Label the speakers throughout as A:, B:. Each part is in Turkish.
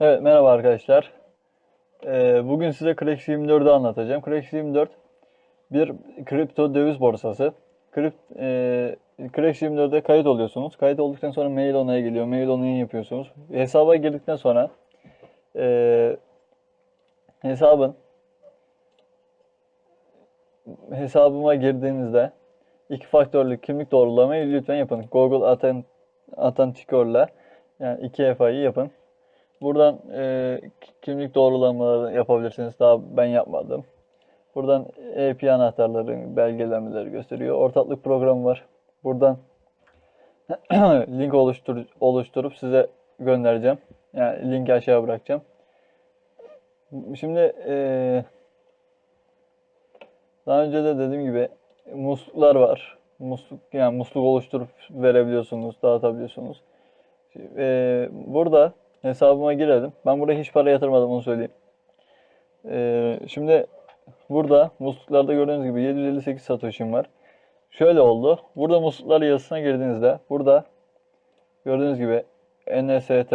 A: Evet merhaba arkadaşlar. Ee, bugün size Crash24'ü anlatacağım. Crash24 bir kripto döviz borsası. Krip, e, Crash24'de kayıt oluyorsunuz. Kayıt olduktan sonra mail onaya geliyor. Mail onayı yapıyorsunuz. Hesaba girdikten sonra e, hesabın hesabıma girdiğinizde iki faktörlü kimlik doğrulamayı lütfen yapın. Google Authent- Authenticator'la yani 2FA'yı yapın. Buradan e, kimlik doğrulamaları yapabilirsiniz. Daha ben yapmadım. Buradan API anahtarları, belgelemeleri gösteriyor. Ortaklık programı var. Buradan link oluştur oluşturup size göndereceğim. Yani linki aşağı bırakacağım. Şimdi e, daha önce de dediğim gibi musluklar var. Musluk yani musluk oluşturup verebiliyorsunuz, dağıtabiliyorsunuz. E, burada hesabıma girelim. Ben buraya hiç para yatırmadım onu söyleyeyim. E, şimdi burada musluklarda gördüğünüz gibi 758 satoshim var. Şöyle oldu. Burada musluklar yazısına girdiğinizde burada gördüğünüz gibi NST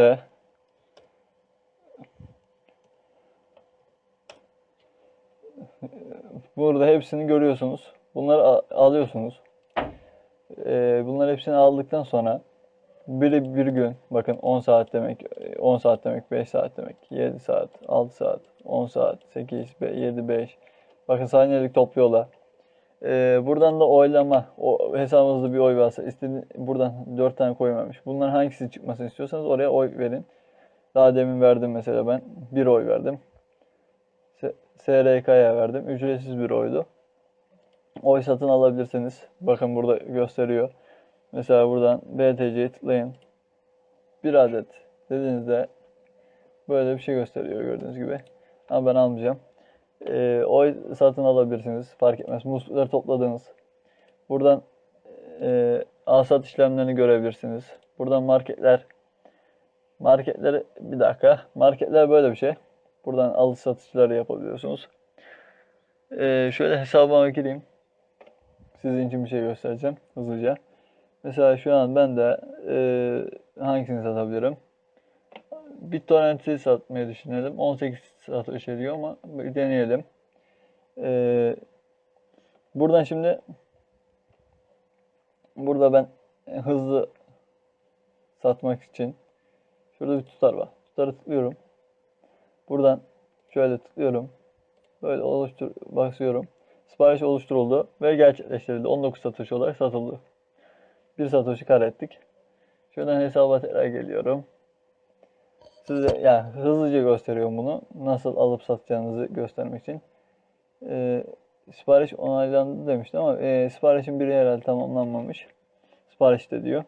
A: Burada hepsini görüyorsunuz. Bunları alıyorsunuz. Ee, bunları hepsini aldıktan sonra biri bir gün bakın 10 saat demek 10 saat demek 5 saat demek 7 saat 6 saat 10 saat 8 7 5 bakın saniyelik topluyorlar. Ee, buradan da oylama o hesabınızda bir oy varsa istediğin buradan 4 tane koymamış. Bunların hangisi çıkmasını istiyorsanız oraya oy verin. Daha demin verdim mesela ben bir oy verdim. SRK'ya verdim. Ücretsiz bir oydu. Oy satın alabilirsiniz. Bakın burada gösteriyor. Mesela buradan BTC'ye tıklayın. Bir adet dediğinizde böyle bir şey gösteriyor gördüğünüz gibi. Ama ben almayacağım. Ee, oy satın alabilirsiniz. Fark etmez. Muslukları topladınız. Buradan e, alsat işlemlerini görebilirsiniz. Buradan marketler marketleri bir dakika. Marketler böyle bir şey. Buradan alış satışları yapabiliyorsunuz. Ee, şöyle hesabıma gireyim. Sizin için bir şey göstereceğim hızlıca. Mesela şu an ben de e, hangisini satabilirim? BitTorrent'i satmayı düşünelim. 18 satış ediyor ama bir deneyelim. E, buradan şimdi burada ben hızlı satmak için şurada bir tutar var. Tutarı tıklıyorum. Buradan şöyle tıklıyorum. Böyle oluştur basıyorum. Sipariş oluşturuldu ve gerçekleştirildi. 19 satış olarak satıldı. Bir satoshi kar ettik. Şuradan hesaba tekrar geliyorum. Size yani hızlıca gösteriyorum bunu. Nasıl alıp satacağınızı göstermek için. Ee, sipariş onaylandı demiştim ama e, siparişin biri herhalde tamamlanmamış. Sipariş de diyor.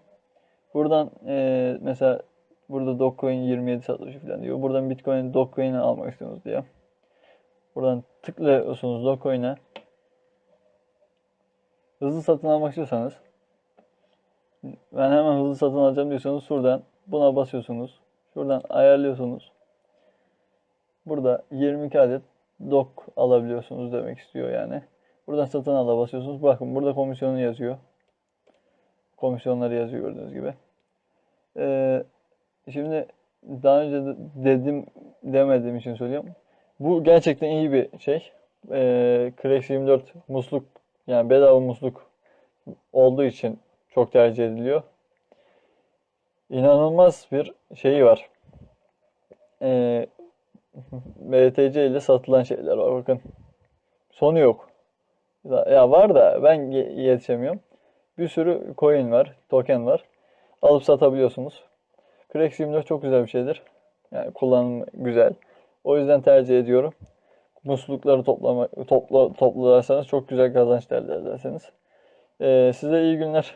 A: Buradan e, mesela burada Dogecoin 27 satoshi falan diyor. Buradan Bitcoin Dogecoin'i almak istiyorsunuz diyor. Buradan tıklıyorsunuz Dogecoin'e. Hızlı satın almak istiyorsanız ben hemen hızlı satın alacağım diyorsanız şuradan buna basıyorsunuz. Şuradan ayarlıyorsunuz. Burada 22 adet dok alabiliyorsunuz demek istiyor yani. Buradan satın ala basıyorsunuz. Bakın burada komisyonu yazıyor. Komisyonları yazıyor gördüğünüz gibi. Ee, şimdi daha önce de dedim demediğim için söylüyorum. Bu gerçekten iyi bir şey. Ee, Crash 24 musluk yani bedava musluk olduğu için çok tercih ediliyor. İnanılmaz bir şeyi var. Ee, BTC ile satılan şeyler var bakın. Sonu yok. Ya var da ben ye- yetişemiyorum. Bir sürü coin var, token var. Alıp satabiliyorsunuz. Crash 24 çok güzel bir şeydir. Yani kullanımı güzel. O yüzden tercih ediyorum. Muslukları toplama, topla, toplarsanız çok güzel kazanç elde edersiniz. Ee, size iyi günler.